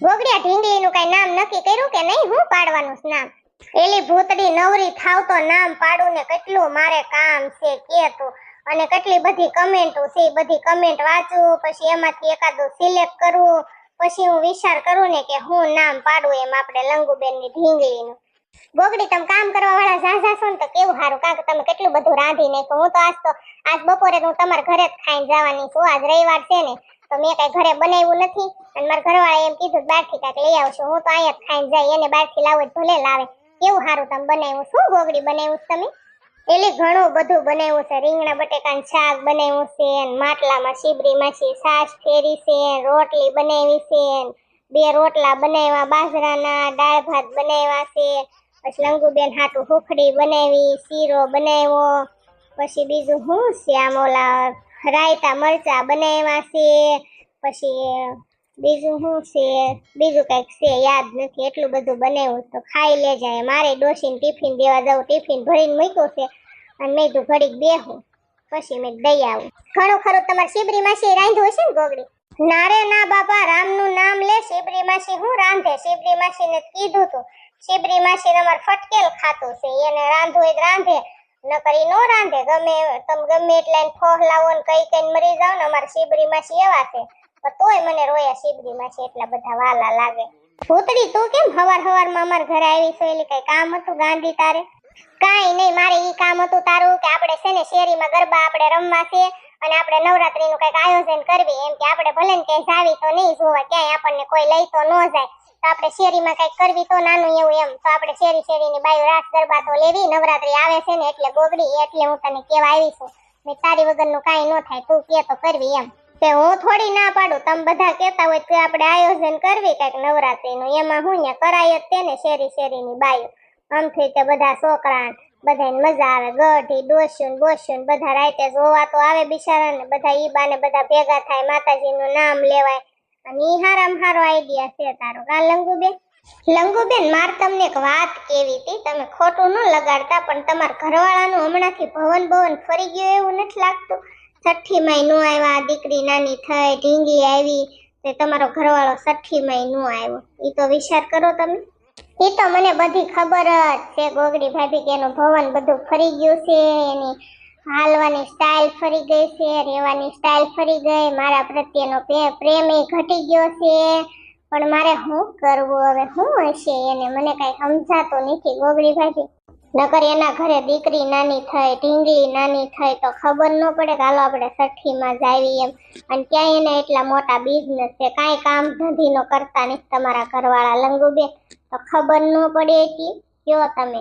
ગોગડિયા ઢીંગલીનું કઈ નામ નક્કી કર્યું કે નહીં? હું પાડવાનું નામ? એલી ભૂતડી નવરી થાવ તો નામ પાડું ને કેટલું મારે કામ છે કે તું? અને કેટલી બધી કમેન્ટો છે બધી કમેન્ટ વાંચું, પછી એમાંથી એકાદું સિલેક્ટ કરવું પછી હું વિચાર કરું ને કે હું નામ પાડું એમ આપણે લંગુબેનની ઢીંગલીનું. ગોગડી, તમે કામ કરવા વાળા ઝાઝા છો ને તો કેવું સારું કાક તમે કેટલું બધું રાંધી નાખ્યું? હું તો આજ તો, આજ બપોરે હું તમારા ઘરે જ ખાઈને જવાની છું. આજ રવિવાર છે ને, તો મેં કઈ ઘરે બનાવ્યું નથી. અને મારા ઘરવાળા એમ કીધું બહારથી કાંઈક લઈ આવશો હું તો અહીંયા ખાઈને જાય એને બહારથી લાવો ભલે લાવે. કેવું સારું તમે બનાવ્યું? શું ગોગડી બનાવ્યું તમે? એટલે ઘણું બધું બનાવ્યું છે. રીંગણા, બટેકાનું શાક બનાવ્યું છે માટલામાં શીબરી માછી છાશ ફેરી છે રોટલી બનાવી છે બે રોટલા બનાવ્યા, બાજરાના દાળ ભાત બનાવ્યા છે. પછી લંગુબેન હાટું હુખડી બનાવી, શીરો બનાવ્યો. પછી બીજું શું છે આમ ઓલા રાયતા મરચા બનાવ્યા છે. પછી બીજું શું છે? બીજું કંઈક છે, યાદ નથી એટલું બધું બનાવ્યું તો ખાઈ લે જાય મારે ડોસીને ટિફિન દેવા જાઉં, ટિફિન ભરીને મૂક્યું છે અને મેં તું ઘડીક બેહું, પછી મેં દઈ આવું. ઘણું ખરું, તમારે શિબરી માસી રાંધ્યું હશે ને ગોગડી? ના ના બાપા, રામનું નામ લે, શિબરી માસી હું રાંધે? શિબરી માસીને કીધું તું. શિબરી માસી તમારે ફટકેલ ખાતું છે, એને રાંધવું હોય રાંધે, નકર કરી નો રાંધે. ગમે તમે ગમે એટલા ફોહ લાવો ને કઈ કઈ મરી જાવ ને અમારે શિબરી માસી એવા છે. તોય મને રોયા શિબરી છે એટલા બધા વાલા લાગે. ભૂતડી, તું કેમ હવાર હવારમાં અમારા ઘરે આવી છો? એટલે કઈ કામ હતું ગાંધી તારે? કાંઈ નહીં, મારે ઈ કામ હતું તારું કે આપણે છે ને શેરીમાં ગરબા આપણે રમવા છે અને આપણે નવરાત્રીનું કંઈક આયોજન કરવી. એમ કે આપણે ભલે ને ક્યાંય જાવી તો નહીં જોવા, ક્યાંય આપણને કોઈ લઈ તો ન જાય. તો આપણે શેરીમાં કંઈક કરવી તો નાનું એવું એમ. તો આપણે શેરી શેરીની બાયો રાસ ગરબા તો લેવી. નવરાત્રી આવે છે ને એટલે ગોગડી, એટલે હું તને કેવા આવી છું. મેં તારી વગરનું કાંઈ ન થાય, તું કે તો કરવી એમ. તે હું થોડી ના પાડું, તમે બધા કહેતા હોય તો આપણે આયોજન કરવી કંઈક નવરાત્રીનું. એમાં હું ને કરાય જ તેને શેરી શેરીની બાયો. આમથી તે બધા છોકરા બધાને મજા આવે. ગઢી, ડોસ્યું બોસ્યું બધા રાતે જોવા તો આવે બિચારા ને બધા ઈ બાને બધા ભેગા થાય, માતાજીનું નામ લેવાય. અને ઈ હારામ હારો આઈડિયા છે તારો. કા લંગુબેન? લંગુબેન, માર તમને એક વાત કેવી હતી. તમે ખોટું ન લગાડતા, પણ તમારા ઘરવાળાનું હમણાંથી ભવન ભવન ફરી ગયું એવું નથી લાગતું? છઠ્ઠી માય નો આવ્યા દીકરી નાની થઈ, ઢીંગી આવી, તે તમારો ઘરવાળો છઠ્ઠી માય નો આવ્યો. એ તો વિચાર કરો તમે. એ તો મને બધી ખબર જ છે, ગોગડી ભાભી, કે એનું ભવન બધું ફરી ગયું છે, એની હાલવાની સ્ટાઇલ ફરી ગઈ છે, રહેવાની સ્ટાઇલ ફરી ગઈ, મારા પ્રત્યેનો પ્રેમ એ ઘટી ગયો છે. પણ મારે શું કરવું હવે? શું હશે એને? મને કાંઈ સમજાતું નથી, ગોગડી ભાભી. નકર એના ઘરે દીકરી નાની થાય ઢીંગલી નાની થાય તો ખબર ન પડે કે હાલો આપણે સઠ્ઠીમાં જાવી એમ. અને ક્યાંય એને એટલા મોટા બિઝનેસ છે, કાંઈ કામ ધંધીનો કરતા નહીં તમારા ઘરવાળા. લંગુબે તો ખબર ન પડે એટલી કયો તમે.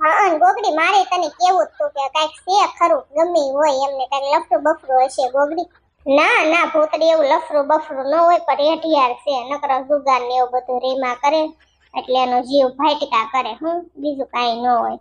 હા ગોગડી, મારે તને કેવું હતું કે કાંઈક છે ખરું, ગમે હોય એમને કાંઈક લફરું બફરું હશે ગોગડી? ના ના, ભૂતડી એવું લફરું બફરું ન હોય, પણ રેઢિયાર છે, નકર જુગાર ને એવું બધું રેમા કરે. એટલે એનો જીવ ભટકા કરે હું બીજું કાંઈ ન હોય.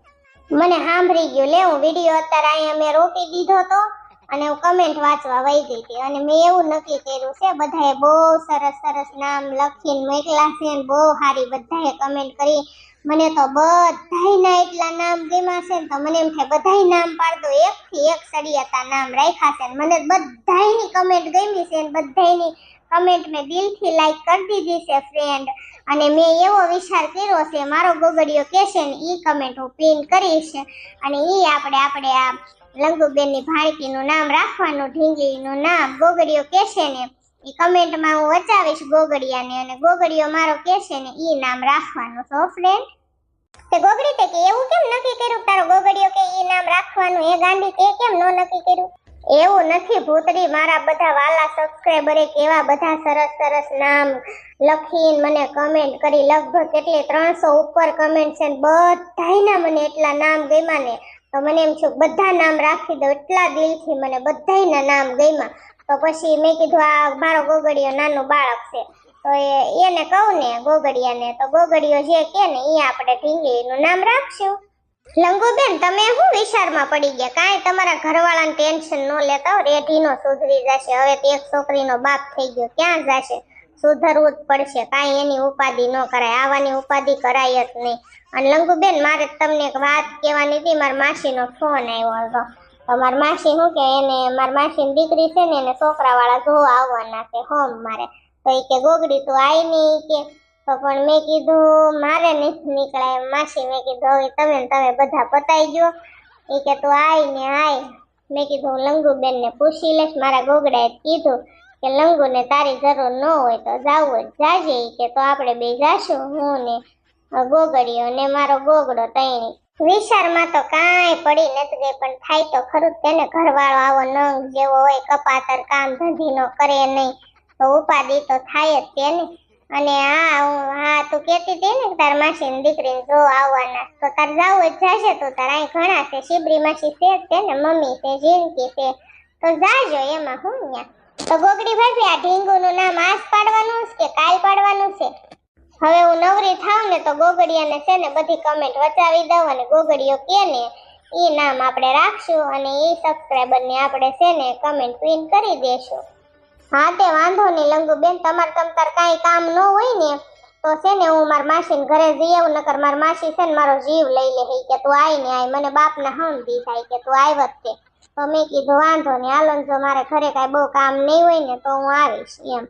મને સાંભળી ગયું, લે હું વીડિયો અત્યારે અહીંયા મેં રોકી દીધો તો, અને હું કમેન્ટ વાંચવા વહી ગઈ હતી. અને મેં એવું નક્કી કર્યું છે, બધાએ બહુ સરસ સરસ નામ લખીને મોકલા છે બહુ સારી બધાએ કમેન્ટ કરી. મને તો બધાયના એટલા નામ ગમ્યા છે ને તો મને એમ થાય બધાય નામ પાડતો એકથી એક સળિયાતા નામ રાખ્યા છે મને બધાયની કમેન્ટ ગમી છે ને બધાયની કમેન્ટ મેં દિલથી લાઈક કરી દીધી છે ફ્રેન્ડ અને મેં એવો વિચાર કર્યો છે, મારો ગોગડીયો કહેશે ને એ કમેન્ટ હું પિન કરીશ. અને એ આપણે આપણે આ લંગુબેનની ભાણકીનું નામ રાખવાનું, ઢીંગીનું નામ. ગોગડીયો કહેશે ને એ કમેન્ટમાં હું વચાવીશ ગોગડિયાને. અને ગોગડીયો મારો કહેશે ને એ નામ રાખવાનું. તો ફ્રેન્ડ તે ગોગડી તે કે એવું કેમ નક્કી કર્યું? તારો ગોગડિયો કે એ નામ રાખવાનું? એ ગાંડી તે કેમ નો નક્કી કર્યું? એવું નથી ભૂતડી, મારા બધા વાલા સબસ્ક્રાઈબરે કેવા બધા સરસ સરસ નામ લખીને મને કમેન્ટ કરી. લગભગ કેટલી ત્રણસો ઉપર કમેન્ટ છે ને બધાયના મને એટલા નામ ગમ્યા ને, તો મને એમ છું બધા નામ રાખી દો એટલા દિલથી મને બધાના નામ ગમ્યા. તો પછી મેં કીધું, આ મારો ગોગડીયો નાનું બાળક છે. તો એ- એને કહું ને ગોગડિયાને, તો ગોગડિયો જે કે ને એ આપણે ઢીંગલીનું નામ રાખશું. લંગુબેન, તમે શું વિચારમાં પડી ગયા? કાંઈ તમારા ઘરવાળાને ટેન્શન ન લેતા રેઢીનો સુધરી જશે. હવે તો એક છોકરીનો બાપ થઈ ગયો, ક્યાં જશે? સુધરવું જ પડશે, કાંઈ એની ઉપાધિ ન કરાય, આવાની ઉપાધિ કરાય જ નહીં. અને લંગુબેન, મારે તમને એક વાત કહેવાની હતી, મારા માસીનો ફોન આવ્યો હતો. મારી માસી શું કે, એને મારી માસીની દીકરી છે ને, એને છોકરાવાળા જોવા આવવાના છે, હોમ મારે. તો એ કે, ગોગડી, તું આઈ નહીં કે તો પણ મેં કીધું, મારે નથી નીકળાય. માસી મેં કીધું, હવે તમે તમે બધા પતાઈ ગયો એ કે, તું આય ને આય. મેં કીધું, હું લંગુબેન ને પૂછી લઈશ. મારા ગોગડાએ કીધું કે લંગુ ને તારી જરૂર ન હોય તો જાવું જાજે. કે, તો આપણે બે જાશું, હું ને ગોગડીઓ ને મારો ગોગડો તઈણી વિચારમાં તો કાંઈ પડી નથી ગઈ, પણ થાય તો ખરું તેને ઘરવાળો આવો નંગ જેવો હોય, કપાતર કામ ધંધી નો કરે નહીં. તો ઉપાધિ તો થાય જ તેને અને હા હા તું કહેતી હતી ને તાર માસીની દીકરીને જો આવવાના, તો તાર જાવું જ જશે તો તાર અહીં ઘણા છે. શિબરી માસી છે છે ને મમ્મી છે જિંદગી છે. તો જાજો એમાં હું ન્યા. તો ગોગડી ભાભી, આ ઢીંગુનું નામ આજ પાડવાનું છે કે કાલ પાડવાનું છે? હવે હું નવરી થાવ ને તો ગોગડિયાને છે ને બધી કમેન્ટ વચાવી દઉં અને ગોગડીઓ કે ને એ નામ આપણે રાખશું અને એ સબસ્ક્રાઈબરને આપણે છે ને કમેન્ટ પિન કરી દેશું. હા, તે વાંધો નહીં લંગુબેન તમારે તમતાર કાંઈ કામ ન હોય ને, તો છે ને હું મારા માસીને ઘરે જઈ આવું, નકર મારા માસી છે ને મારો જીવ લઈ લે કે તું આય ને આય, મને બાપના હમ દી થાય કે તું આવ્યો જ તે તો મેં કીધું, વાંધો નહીં, હાલો જો મારે ઘરે કાંઈ બહુ કામ નહીં હોય ને, તો હું આવીશ, એમ.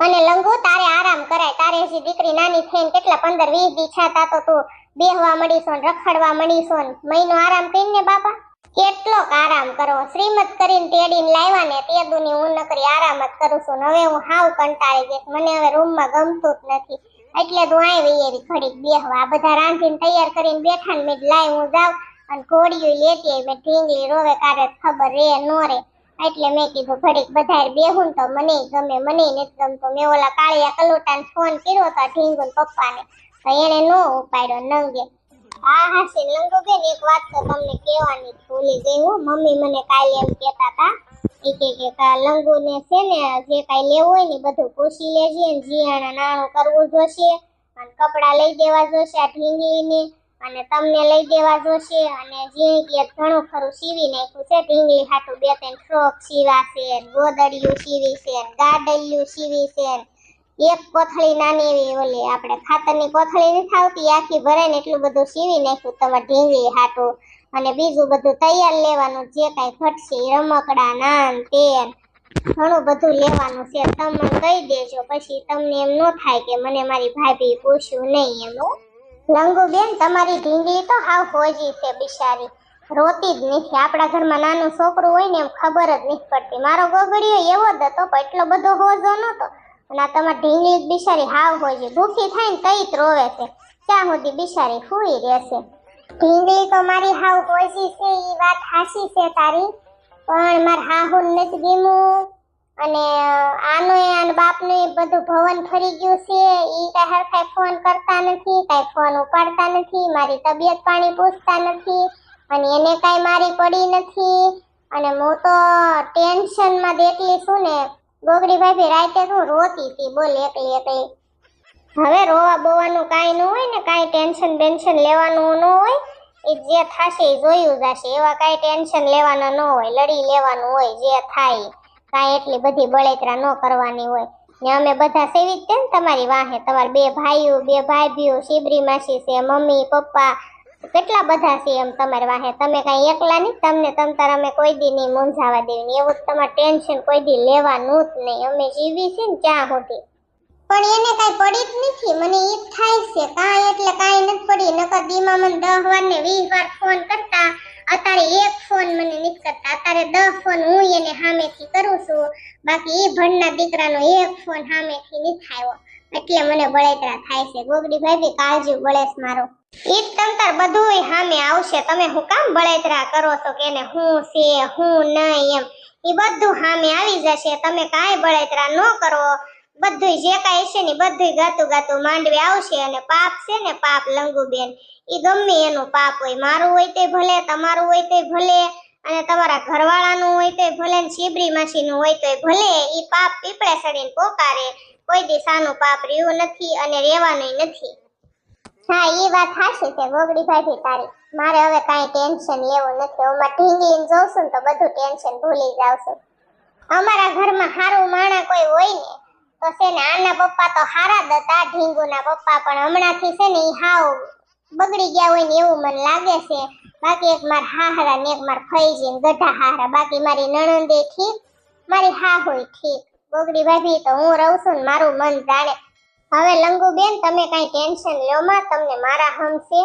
અને લંગુ, તારે આરામ કરાય, તારે હજી દીકરી નાની થઈને કેટલા પંદર વીસ દી છાતા તો તું બેહવા મળીશો ને રખડવા મળીશો ને, મહિનો આરામ કરીને બાપા? કેટલોક આરામ કરો શ્રીમત કરીને તેડીને લાવ્યા ને તે દુની હું નકરી આરામ જ કરું છું હવે હું હાવ કંટાળી ગઈ મને હવે રૂમમાં ગમતું જ નથી. એટલે તો આવી એવી ઘડીક બેહવા આ બધા રાંધીને તૈયાર કરીને બેઠા ને મેં કીધું હું જાઉં અને ઘોડીયું લેતી મેં ઢીંગલી રોવે કારે ખબર રે નો રે. એટલે મેં કીધું, ઘડીક બધા બેહું તો મને ગમે, મને નથી ગમતું. મેં ઓલા કાળિયા કલોટાને ફોન કર્યો તો ઢીંગુ પપ્પાને. તો એને નો ઉપાડ્યો, નંગે. હા હા શ્રીલંકો બેન એક વાત તો તમને કહેવાની ભૂલી ગઈ હું. મમ્મી મને કાલે એમ કહેતા હતા કે કે લંગુ ને છે ને જે કાંઈ લેવું હોય ને બધું પૂછી લેજે ને જીયાણા નાણું કરવું જોશે, અને કપડાં લઈ દેવા જોશે આ ઢીંગલીને, અને તમને લઈ દેવા જોશે, અને ઝીણકી ઘણું ખરું સીવી નાખ્યું છે, ઢીંગલી હાટું બે ત્રણ ફ્રોક સીવા છે ગોદડિયું સીવી છે ગાડલિયું સીવી છે એક કોથળી નાની એવી ઓલી આપણે ખાતરની કોથળી નથી આવતી, આખી ભરાય ને એટલું બધું સીવી નાખ્યું તમારે ઢીંગલી હાટું અને બીજું બધું તૈયાર લેવાનું જે કાંઈ ઘટશે રમકડા, નાન, તેલ, ઘણું બધું લેવાનું છે, તમે કહી દેજો, પછી તમને એમ ન થાય કે મને મારી ભાભી પૂછ્યું નહીં એમ લંગુબેન બેન તમારી ઢીંગલી તો હાવ હોજી છે બિચારી, રોતી જ નથી. આપણા ઘરમાં નાનું છોકરું હોય ને એમ ખબર જ નથી પડતી. મારો ગોગડીયો એવો જ હતો, પણ એટલો બધો હોજો નતો અને આ તમારી ઢીંગલી બિચારી હાવ છે. ભૂખી થાય ને કઈ ત્રોવે રોવે છે. ત્યાં સુધી બિચારી હુઈ રહેશે? ઢીંગલી તો મારી હાવ હોજી છે એ વાત હાસી છે તારી. પણ માર હાહુ નથી ગીમું. અને આનો આન બાપને બધું ભવન ફરી ગયું છે. એ કાંઈ હરખાઈ ફોન કરતા નથી, કાંઈ ફોન ઉપાડતા નથી, મારી તબિયત પાણી પૂછતા નથી, અને એને કાંઈ મારી પડી નથી. અને હું તો ટેન્શનમાં દેખલી છું ને. ગોગડી ભાભી રાતે શું રોતી હતી? બોલ એકલી એકલી. હવે રોવા બોવાનું કાંઈ ન હોય ને, કાંઈ ટેન્શન બેન્શન લેવાનું ન હોય, એ જે થશે એ જોયું જશે. એવા કાંઈ ટેન્શન લેવાના ન હોય, લડી લેવાનું હોય, જે થાય, કાંઈ એટલી બધી બળેતરા ન કરવાની હોય. ને અમે બધા સેવી જ છે ને તમારી વાહે. તમારા બે ભાઈઓ, બે ભાભીઓ, શિબરી માસી છે, મમ્મી, પપ્પા કેટલા બધા છે એમ વાહે? તમે કાંઈ એકલા નહીં? તમને તમ તાર અમે કોઈ દી નહીં મૂંઝાવા દેવી નહીં એવું તમારે ટેન્શન કોઈ દી લેવાનું જ નહીં. અમે જીવી છે ને ત્યાં સુધી. પણ એને કાંઈ પડી જ નથી. મને એ થાય છે. કાંઈ એટલે કાંઈ નથી પડી. નકર દીમાં મને દસ વાર ને વીસ વાર ફોન કરતા. અત્યારે એક ફોન મને નથી કરતા. અત્યારે દસ ફોન હું એને સામેથી કરું છું. બાકી એ ભણના દીકરાનો એક ફોન સામેથી નથી આવ્યો. એટલે મને બળેતરા થાય છે. ગોગડી ભાભી કાળજી બળેશ મારો. ઈ તંતર બધુંય સામે આવશે. તમે હું કામ બળેતરા કરો છો કે હું છે, હું નહીં એમ. ઈ બધું સામે આવી જશે. તમે કાંઈ બળેતરા ન કરો. બધું જે કાંઈ છે ને બધું ગાતું ગાતું માંડવી આવશે અને પાપ છે ને પાપ લંગુબેન. ઈ ગમે એનું પાપ હોય. મારું હોય તે ભલે, તમારું હોય તે ભલે, અને તમારા ઘરવાળાનું હોય તો ભલે, ને શીબરી માસીનું હોય તો ભલે. ઈ પાપ પીપળે સડીને પોકારે. કોઈ દિશાનું પાપ રહ્યું નથી અને રહેવાનું નથી. હા એ વાત હાશે છે ગોગડી ભાભી તારી. મારે હવે કાંઈ ટેન્શન લેવું નથી. ઢીંગી ઢીંગલીને છું તો બધું ટેન્શન ભૂલી છું. અમારા ઘરમાં હારું માણા કોઈ હોય ને, તો છે ને આના પપ્પા તો હારા જ ઢીંગુના પપ્પા. પણ હમણાંથી છે ને એ હાવ બગડી ગયા હોય ને એવું મને લાગે છે. બાકી એક માર હાહરા ને એક માર ફૈજી ને ગઢા હાહરા. બાકી મારી નણંદે ઠીક, મારી હા હોય ઠીક. ગોગડી ભાભી, તો હું રહું છું ને મારું મન જાણે. હવે લંગુબેન, તમે કાંઈ ટેન્શન લ્યો માં, તમને મારા હમ છે.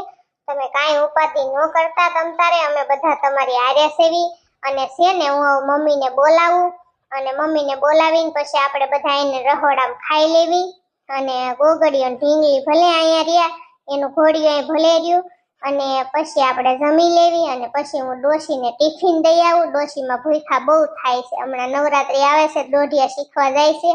તમે કાંઈ ઉપાધિ ન કરતા તમ તારે, અમે બધા તમારી આરે સેવી. અને છે ને, હું મમ્મીને બોલાવું. અને મમ્મીને બોલાવીને પછી આપણે બધા એને રહોડામાં ખાઈ લેવી. અને ગોગડીઓ ઢીંગલી ભલે અહીંયા રહ્યા, એનું ઘોડિયું અહીં ભલે રહ્યું. અને પછી આપણે જમી લેવી અને પછી હું ડોશીને ટિફિન દઈ આવું. ડોશીમાં ભૂખા બહુ થાય છે. હમણાં નવરાત્રી આવે છે, દોઢિયા શીખવા જાય છે.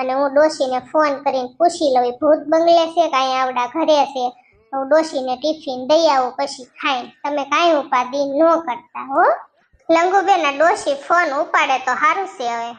અને હું ડોશીને ફોન કરીને પૂછી લઉં. ભૂત બંગલે છે કે અહીંયા આવડા ઘરે છે? હું ડોશીને ટિફિન દઈ આવું, પછી ખાઈને તમે કાંઈ ઉપાધિ ન કરતા, હો. લંગુબેન ડોશી ફોન ઉપાડે તો સારું છે હવે.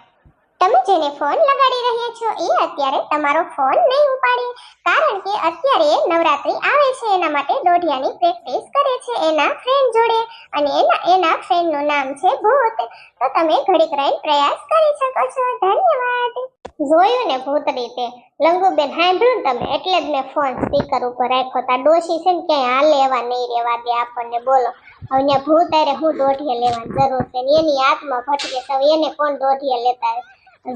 તમે જેને ફોન લગાડી રહ્યા છો, એ અત્યારે તમારો ફોન નહીં ઉપાડે. કારણ કે અત્યારે નવરાત્રી આવે છે, એના માટે દોઢિયાની પ્રેક્ટિસ કરે છે, એના ફ્રેન્ડ જોડે. અને એના એના ફ્રેન્ડનું નામ છે ભૂત. તો તમે ઘડીક રહીને પ્રયાસ કરી શકો છો. ધન્યવાદ. જોયું ને ભૂત રીતે લંગુબેન સાંભળ્યું તમે? એટલે જ મેં ફોન સ્પીકર ઉપર રાખ્યો. તા ડોશી છે ને ક્યાંય હાલે એવા નહીં રહેવા દે આપણને, બોલો. હવે ત્યાં ભૂત અરે હું દોઢીએ લેવાની જરૂર છે ને? એની આત્મા ભટકે છે. એને કોણ દોઢીએ લેતા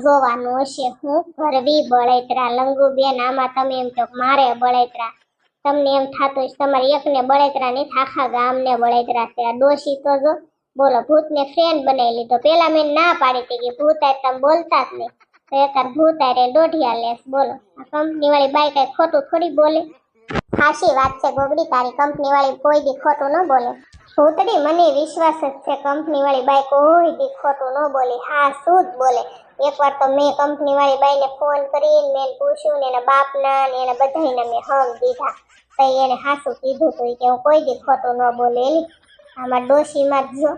જોવાનું હશે હું. ભરવી બળેતરા. લંગુબેન, આમાં તમે એમ કહો મારે બળેતરા. તમને એમ થતું છે તમારે એકને બળેતરા નહીં આખા ગામને બળેતરા છે. આ ડોશી તો જો, બોલો, ભૂતને ફ્રેન્ડ બનાવી લીધો. પેલા મેં ના પાડી હતી કે ભૂત તમે બોલતા જ નહીં. તો એકાર ભૂત રે દોઢિયા લેસ, બોલો. આ કંપની વાળી બાઈ કઈ ખોટું થોડી બોલે? હાશી વાત છે ગોગડી, તારી કંપની વાળી કોઈ દી ખોટું ન બોલે. ભૂતડી મને વિશ્વાસ જ છે કંપની વાળી બાઈ કોઈ દી ખોટું ન બોલી. હા, શું જ બોલે? એકવાર તો મેં કંપની વાળી બાઈને ફોન કરીને મેં પૂછ્યું ને એના બાપના ને એના બધાને મેં હમ દીધા. તો એને હાસું કીધું હતું કે હું કોઈ દી ખોટું ન બોલે એની. આમાં ડોશીમાં જ જો.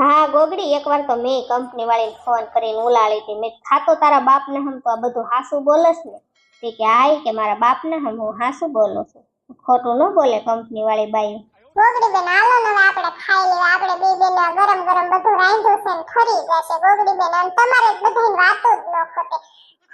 હા, ગોગડી, એકવાર તો મેં કંપની વાળીને ફોન કરીને ઉલાળી હતી. મેં ખાતો તારા બાપને હમ તો આ બધું હાસું બોલસ ને. તે કે આય કે મારા બાપને હમ હું હાસું બોલું છું. ખોટું ન બોલે કંપની વાળી બાઈ. ગોગડી બેન, હાલો ને હવે આપણે ખાઈ લેવા આપણે બે બેન ગરમ ગરમ બધું રાંધ્યું છે ને ખરી જશે. ગોગડી બેન, અને તમારે બધાની વાતો જ ન ખોટે.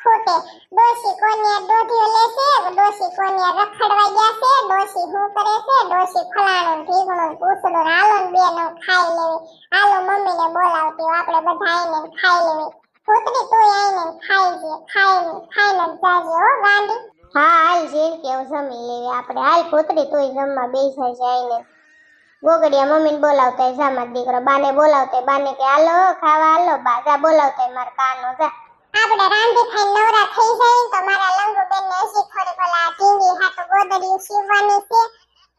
ખોટે ડોશી કોનિયર દોઢિયો લેશે ડોશી કોનિયર રખડવા ગયા છે, ડોશી શું કરે છે, ડોશી ફલાણું ઢીકણું પૂછડું હાલો બેન, ખાઈ લેવી. હાલો મમ્મીને બોલાવતી આપણે બધા આવીને ખાઈ લેવી. પુત્રી તું આવીને ખાઈ દે ખાઈને ખાઈને જાજે હો, ગાંડી. હા, હાલ જેન કેવું જમી લેવી. આપણે હાલ પોતડી તું જમવા બેસાય છે આઈને ગોગડિયા મમ્મીને બોલાવતા જા, માર દીકરો. બાને બોલાવતા બાને કે, હાલો, ખાવા હાલો, બા, જા બોલાવતા માર કાનો, જા. આપણે રાંધી ખાઈ નવરા થઈ જાય તો મારા લંગુ બેન ને હજી થોડી પેલા ટીંગી હાથ ગોદડી સીવવાની છે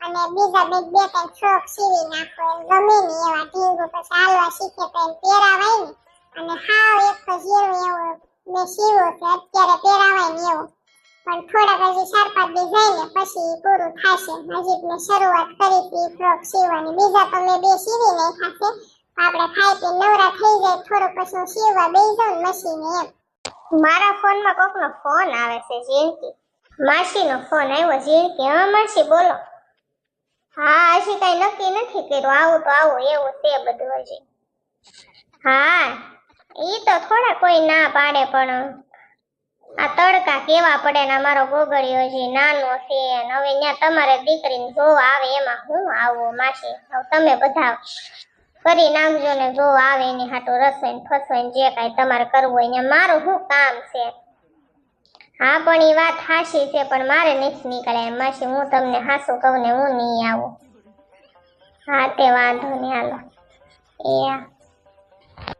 અને બીજા બે બે ત્રણ ફ્રોક સીવી નાખો એમ ગમે ને એવા ટીંગુ પછી હાલવા શીખે તો એમ પહેરાવાય ને. અને હાવ એક તો જેવું એવું મેં સીવ્યું છે, અત્યારે પહેરાવાય ને એવું. પણ થોડાક હજી ચાર પાંચ દી જાય ને પછી પૂરું થશે. હજી મેં શરૂઆત કરી હતી ફ્રોક સીવવાની બીજા તો મેં બે સીવી નાખ્યા છે. આપણે ખાઈ પી નવરા થઈ જાય થોડું પછી સીવવા બેસી જાઉં મશીને એમ. મારા ફોનમાં કોકનો ફોન આવે છે જીણકી માસીનો ફોન આવ્યો જીણકી હા, માસી, બોલો. હા, હજી કઈ નક્કી નથી કર્યું. આવું તો આવું, એવું છે બધું હજી. હા એ તો થોડા કોઈ ના પાડે, પણ આ તડકા કેવા પડે ને અમારો ગોગળિયો હજી નાનો છે હવે ત્યાં તમારે દીકરીને જોવા આવે, એમાં હું આવું, માસી? તમે બધા કરી નાખજો ને જો આવે એની હાટો રસોઈ ને ફસોઈ ને જે કાંઈ તમારે કરવું હોય ને મારું શું કામ છે? હા, પણ એ વાત હાસી છે, પણ મારે નથી નીકળે. માસી, હું તમને હાસું કહું ને હું નહીં આવું. હા, તે વાંધો નહીં, હાલો. એ.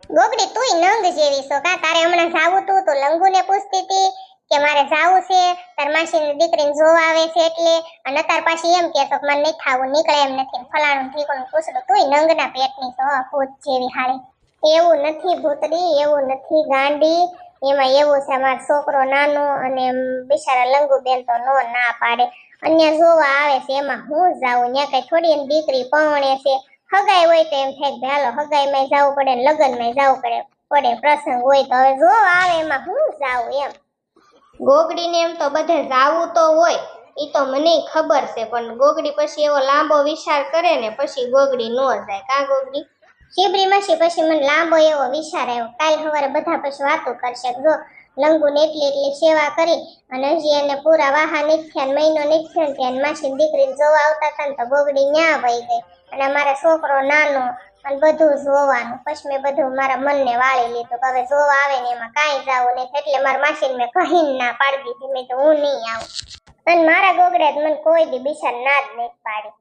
ગોગડી, તુંય નંગ જેવી છો કા? તારે હમણાં જાવું તું તો લંગુને પૂછતી હતી. કે મારે જાવું છે, તાર માસીની દીકરીને જોવા આવે છે એટલે, અને તાર પાછી એમ કહેશો કે મને નહીં થાવું, નીકળે એમ નથી. ફલાણું ઠીકણું પૂછડું તું નંગના પેટની છો, ભૂત જેવી હાળી. એવું નથી ભૂતડી, એવું નથી ગાંડી, એમાં એવું છે મારો છોકરો નાનો અને બિચારા લંગુબેન તો નો ના પાડે. અન્ય જોવા આવે છે, એમાં હું જાઉં? ત્યાં કઈ થોડી એની દીકરી પવણે છે. હગાઈ હોય તો એમ થાય કે હાલો હગાઈમાં જવું પડે લગ્નમાં જવું પડે પડે પ્રસંગ હોય તો હવે જોવા આવે એમાં હું જાઉં એમ. ગોગડીને એમ તો બધે જાવું તો હોય એ તો મને ખબર છે, પણ ગોગડી પછી એવો લાંબો વિચાર કરે ને પછી ગોગડી ન જાય. કા ગોગડી? શિબરી માસી પછી મને લાંબો એવો વિચાર આવ્યો. કાલ સવારે બધા પછી વાતો કરશે જો લંગુને એટલી એટલી સેવા કરી અને હજી એને પૂરા વાહા નથી મહિનો નથી ત્યાં માસી દીકરીને જોવા આવતા હતા ને તો ગોગડી ન્યા વહી ગઈ. અને મારા છોકરો નાનો અને બધું જોવાનું. પછી મેં બધું મારા મનને વાળી લીધું. હવે જોવા આવે ને એમાં કાંઈ જાવું નહીં. એટલે મારા માસીને મેં કહીને ના પાડી દીધી. મેં તો હું નહીં આવું. અને મારા ગોગડે મને કોઈ દી બિચાર ના જ નહીં પાડી.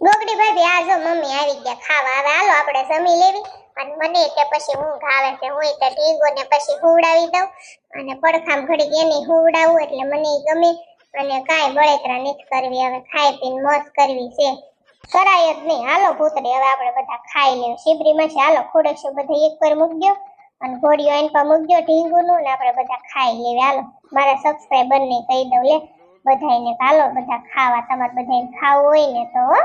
ગોગડી ભાભી, આ મમ્મી આવી ગયા ખાવા. હવે હાલો આપણે જમી લેવી. અને મને તે પછી ઊંઘ આવે છે. હું તે ઢીંગો ને પછી હુવડાવી દઉં. અને પડખામ ઘડીક એની હુવડાવું. એટલે મને ગમે. અને કાંઈ બળેતરા નથી કરવી. હવે ખાઈ પીને મોજ કરવી છે. કરાય જ નહીં. હાલો ભૂતડી, હવે આપણે બધા ખાઈ લેવું શિબરીમાં છે, હાલો ખોડકશું બધા એક પર મૂકજો અને ઘોડીઓ એન પર મૂકજો, ઢીંગુનું, ને આપણે બધા ખાઈ લેવી હાલો, મારા સબસ્ક્રાઈબર ને કહી દઉં લે બધાને હાલો, બધા ખાવા, તમારે બધાને ખાવું હોય ને તો, હો.